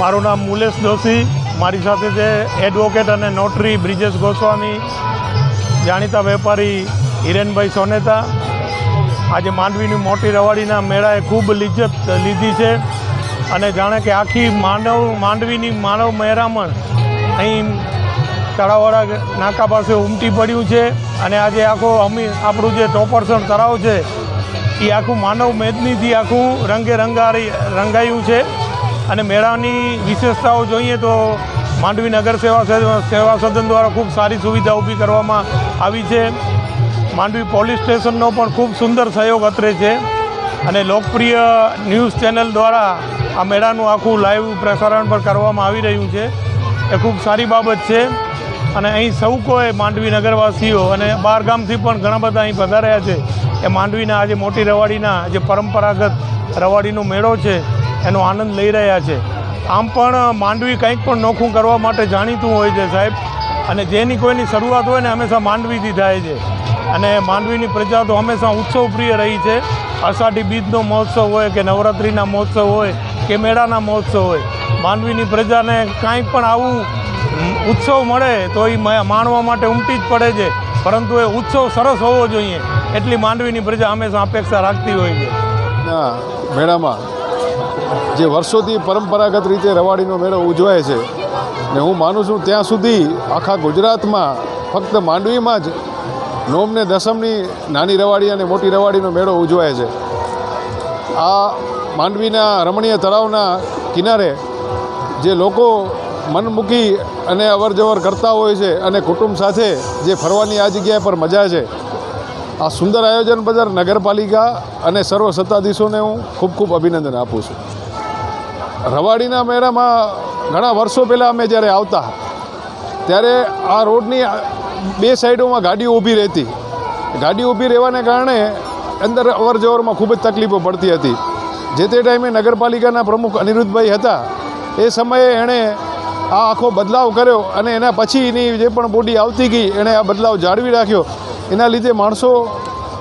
મારું નામ મુલેશ જોશી. મારી સાથે છે એડવોકેટ અને નોટરી બ્રિજેશ ગોસ્વામી, જાણીતા વેપારી હિરેનભાઈ સોનેતા. આજે માંડવીની મોટી રવાડીના મેળાએ ખૂબ લિજ્જત લીધી છે અને જાણે કે આખી માંડવ, માંડવીની માનવ મહેરામણ અહીં તળાવવાળા નાકા પાસે ઉમટી પડ્યું છે અને આજે આખો અમી, આપણું જે ટોપરસણ તળાવ છે, એ આખું માનવ મેદનીથી આખું રંગે રંગારી, રંગાયું છે. અને મેળાની વિશેષતાઓ જોઈએ તો માંડવી નગર સેવા સેવા સદન દ્વારા ખૂબ સારી સુવિધા ઊભી કરવામાં આવી છે. માંડવી પોલીસ સ્ટેશનનો પણ ખૂબ સુંદર સહયોગ અત્રે છે અને લોકપ્રિય ન્યૂઝ ચેનલ દ્વારા આ મેળાનું આખું લાઈવ પ્રસારણ પણ કરવામાં આવી રહ્યું છે. એ ખૂબ સારી બાબત છે અને અહીં સૌ કોઈ માંડવી નગરવાસીઓ અને બહાર ગામથી પણ ઘણા બધા અહીં પધાર્યા છે. એ માંડવીના આજે મોટી રવાડીના જે પરંપરાગત રવાડીનો મેળો છે એનો આનંદ લઈ રહ્યા છે. આમ પણ માંડવી કંઈક પણ નોખું કરવા માટે જાણીતું હોય છે સાહેબ. અને જેની કોઈની શરૂઆત હોય ને હંમેશા માંડવીથી થાય છે. અને માંડવીની પ્રજા તો હંમેશા ઉત્સવ પ્રિય રહી છે. અષાઢી બીજનો મહોત્સવ હોય કે નવરાત્રિના મહોત્સવ હોય કે મેળાના મહોત્સવ હોય, માંડવીની પ્રજાને કાંઈ પણ આવું ઉત્સવ મળે તો એ માણવા માટે ઉમટી જ પડે છે. પરંતુ એ ઉત્સવ સરસ હોવો જોઈએ. એટલી માંડવીની પ્રજા હંમેશા અપેક્ષા રાખતી હોય છે. ના, મેળામાં જે વર્ષોથી પરંપરાગત રીતે રવાડીનો મેળો ઉજવાય છે ને હું માનું છું ત્યાં સુધી આખા ગુજરાતમાં ફક્ત માંડવીમાં જ નોમને દસમની નાની રવાડી અને મોટી રવાડીનો મેળો ઉજવાય છે. આ માંડવીના રમણીય તળાવના કિનારે જે લોકો મન મૂકી અને અવર જવર કરતા હોય છે અને કુટુંબ સાથે જે ફરવાની આ જગ્યા પર મજા છે. આ સુંદર આયોજન બદલ નગરપાલિકા અને સર્વ સત્તાધીશોને હું ખૂબ ખૂબ અભિનંદન આપું છું. રવાડીના મેળામાં ઘણા વર્ષો પહેલાં અમે જ્યારે આવતા, ત્યારે આ રોડની બે સાઈડોમાં ગાડીઓ ઊભી રહેતી. ગાડી ઊભી રહેવાને કારણે અંદર અવર જવરમાં ખૂબ જ તકલીફો પડતી હતી. જે તે ટાઈમે નગરપાલિકાના પ્રમુખ અનિરુદ્ધભાઈ હતા, એ સમયે એણે આ આખો બદલાવ કર્યો અને એના પછીની જે પણ બોડી આવતી ગઈ, એણે આ બદલાવ જાળવી રાખ્યો. એના લીધે માણસો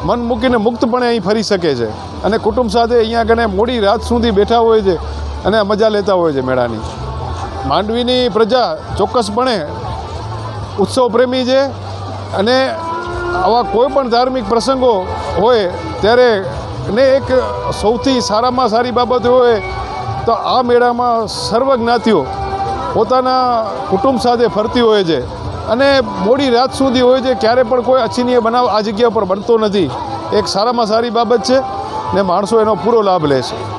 મન મૂકીને મુક્તપણે અહીં ફરી શકે છે. અને કુટુંબ સાથે અહીંયા કને મોડી રાત સુધી બેઠા હોય છે. અને મજા લેતા હોય છે મેળાની. માંડવીની પ્રજા ચોક્કસપણે ઉત્સવ પ્રેમી છે અને આવા કોઈ પણ ધાર્મિક પ્રસંગો હોય ત્યારે ને એક સૌથી સારામાં સારી બાબત હોય તો આ મેળામાં સર્વ જ્ઞાતિઓ પોતાના કુટુંબ સાથે ફરતી હોય છે અને મોડી રાત સુધી હોય છે, ક્યારે પણ કોઈ અછીનીય બનાવ આ જગ્યા પર બનતો નથી. એક સારામાં સારી બાબત છે ને માણસો એનો પૂરો લાભ લે છે.